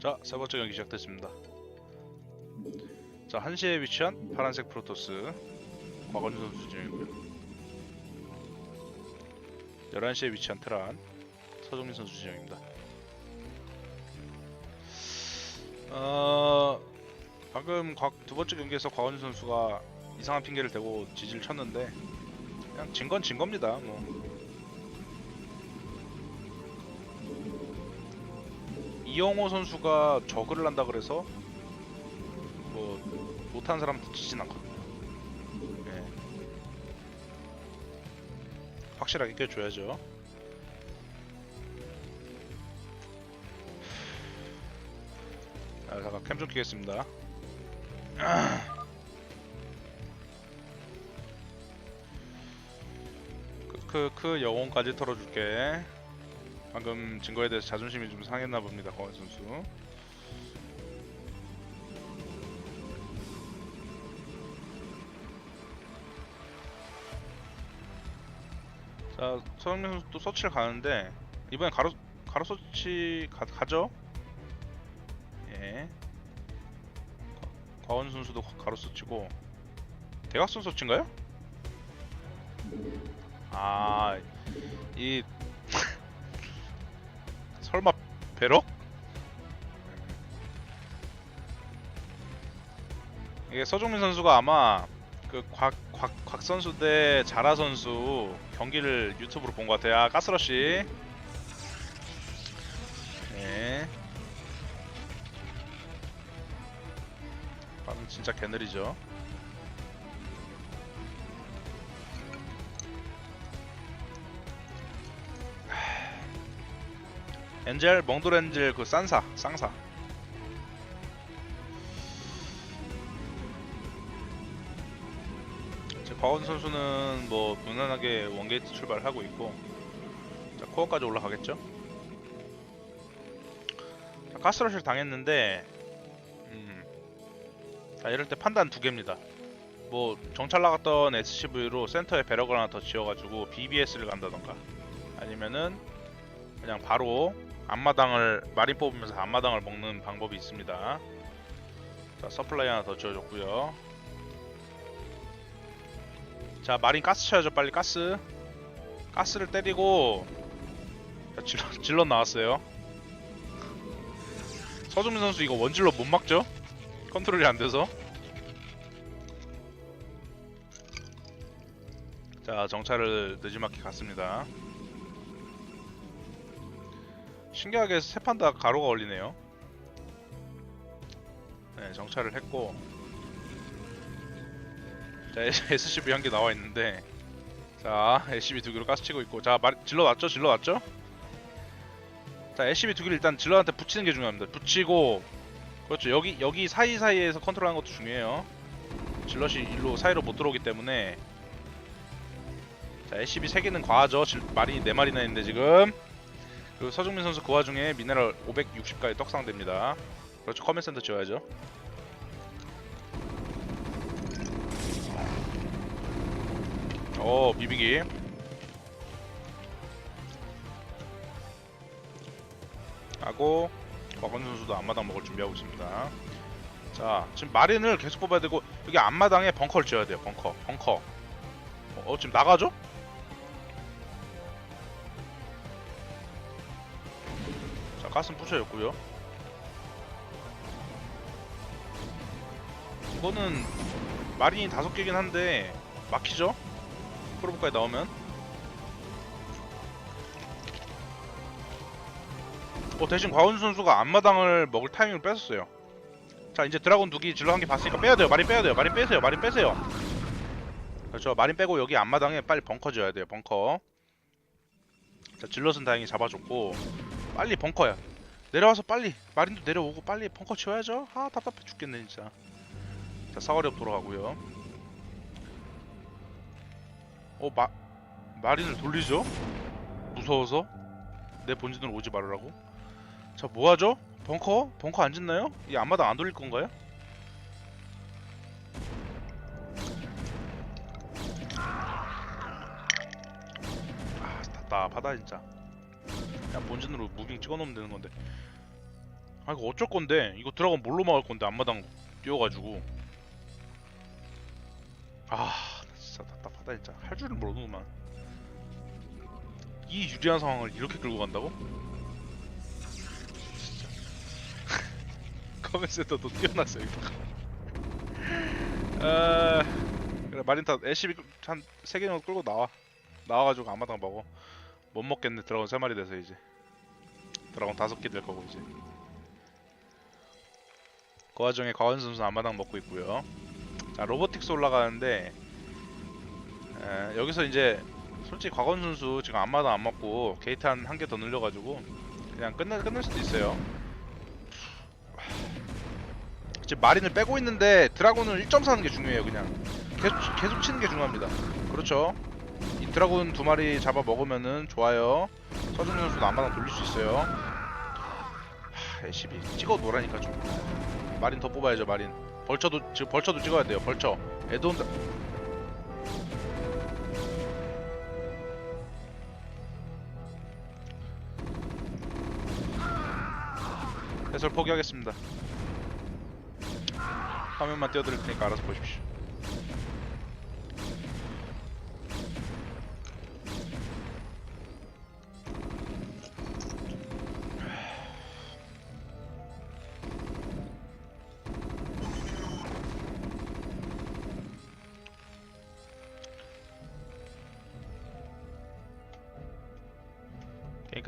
자, 세 번째 경기 시작됐습니다. 자, 1시에 위치한 파란색 프로토스 곽원준 선수 진영이고요. 11시에 위치한 테란 서정민 선수 진영입니다. 어, 곽, 두 번째 경기에서 곽원준 선수가 이상한 핑계를 대고 지지를 쳤는데 그냥 진 건 진 겁니다. 뭐 이영호 선수가 저그를 한다 그래서 뭐 못하는 사람한테 지진 않거든요. 예. 확실하게 이겨줘야죠. 아, 잠깐 캠 좀 키겠습니다. 크크크 그, 영혼까지 털어줄게. 방금 증거에 대해서 자존심이 좀 상했나 봅니다, 강원 선수. 자, 서영민 선수 또 서치를 가는데 이번엔 가로 가로 서치 가, 가죠? 예. 과- 과원 선수도 가- 가로 서치고 대각선 서치인가요? 아, 이 설마 배럭? 이게 서종민 선수가 아마 그곽곽 곽 선수 대 자라 선수 경기를 유튜브로 본 것 같아요. 아, 가스러시. 네. 진짜 개느리죠. 엔젤 몽돌 엔젤 그 산사 쌍사 제 과원 선수는 뭐 무난하게 원게이트 출발하고 있고 자 코어까지 올라가겠죠 자 가스러시를 당했는데 음, 자 이럴 때 판단 두 개입니다 뭐 정찰 나갔던 SCV로 센터에 배럭을 하나 더 지어가지고 BBS를 간다던가 아니면은 그냥 바로 앞마당을 마린 뽑으면서 앞마당을 먹는 방법이 있습니다. 자 서플라이 하나 더 지어줬고요. 자 마린 가스 쳐야죠 빨리 가스. 가스를 때리고 자, 질러 질러 나왔어요. 서준민 선수 이거 원질러 못 막죠? 컨트롤이 안 돼서. 자 정찰을 늦지막히 갔습니다. 신기하게 세 판 다 가로가 걸리네요. 네, 정찰을 했고 자 SCB 한개 나와 있는데 자 SCB 두 개로 가스 치고 있고 자 말, 질러 놨죠? 질러 놨죠? 자 SCB 두 개를 일단 질러한테 붙이는 게 중요합니다. 붙이고 그렇죠 여기 여기 사이 사이에서 컨트롤하는 것도 중요해요. 질럿이 일로 사이로 못 들어오기 때문에 자 SCB 세 개는 과하죠. 질, 마린이 네 마리나 있는데 지금 그리고 서정민 선수 그 와중에 미네랄 560까지 떡상됩니다. 그렇죠. 커맨 센터 지어야죠. 오 비비기. 하고 박원 선수도 앞마당 먹을 준비하고 있습니다. 자 지금 마린을 계속 뽑아야 되고 여기 앞마당에 벙커를 지어야 돼요. 벙커, 벙커. 어, 어, 지금 나가죠? 자 가슴 부셔졌고요 이거는 마린이 다섯 개긴 한데 막히죠? 프로브까지 나오면 어 대신 과운 선수가 앞마당을 먹을 타이밍을 뺏었어요. 자 이제 드라곤 두기 질러 한 개 봤으니까 빼야 돼요. 마린 빼야 돼요. 마린 빼세요. 마린 빼세요. 그렇죠. 마린 빼고 여기 앞마당에 빨리 벙커 지어야 돼요. 벙커. 자 질럿은 다행히 잡아줬고. 빨리 벙커야. 내려와서 빨리. 마린도 내려오고 빨리 벙커 치워야죠. 아 답답해 죽겠네 진짜. 자 사거리업 돌아가고요. 어 마, 마린을 돌리죠? 무서워서? 내 본진으로 오지 말으라고 자 뭐하죠? 벙커? 벙커 안 짓나요? 이 앞마다 안 돌릴 건가요? 아 답답하다 진짜 그냥 본진으로 무빙 찍어놓으면 되는 건데 아 이거 어쩔 건데 이거 드라곤 뭘로 막을 건데 앞마당 뛰어가지고 아 진짜 답답하다 진짜 할 줄을 모르는구만 이 유리한 상황을 이렇게 끌고 간다고? 커맨 센터도 뛰어났어요 이거. 아 그래 마린타 애쉬비 한 3개 정도 끌고 나와. 나와가지고 앞마당 먹어. 못 먹겠네 드라곤 3마리 돼서 이제. 드라곤 5개 될 거고 이제. 그 와중에 과원 선수는 앞마당 먹고 있고요. 자 로보틱스 올라가는데 에, 여기서 이제 솔직히 곽원 선수 지금 앞마당 안 먹고 게이트 한 한 개 더 늘려가지고 그냥 끝낼 끝낼 수도 있어요. 지금 마린을 빼고 있는데 드라곤을 1점 사는 게 중요해요. 그냥 계속 계속 치는 게 중요합니다. 그렇죠. 이 드라곤 두 마리 잡아 먹으면은 좋아요. 서준 선수도 앞마당 돌릴 수 있어요. 하, LCB 찍어 놓으라니까 좀. 마린 더 뽑아야죠. 마린. 벌처도 지금 벌처도 찍어야 돼요. 벌처. 에드온 해설 포기하겠습니다. 화면만 띄워드릴 테니까 알아서 보십시오.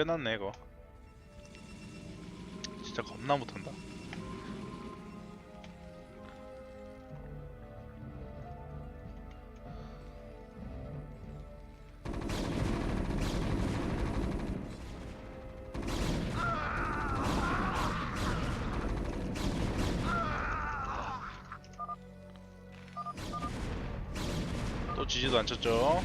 끝났네 이거. 진짜 겁나 못한다. 지지도 안 쳤죠.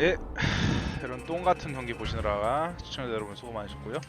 예, 이런 똥 같은 경기 보시느라 시청자 여러분 수고 많으셨고요.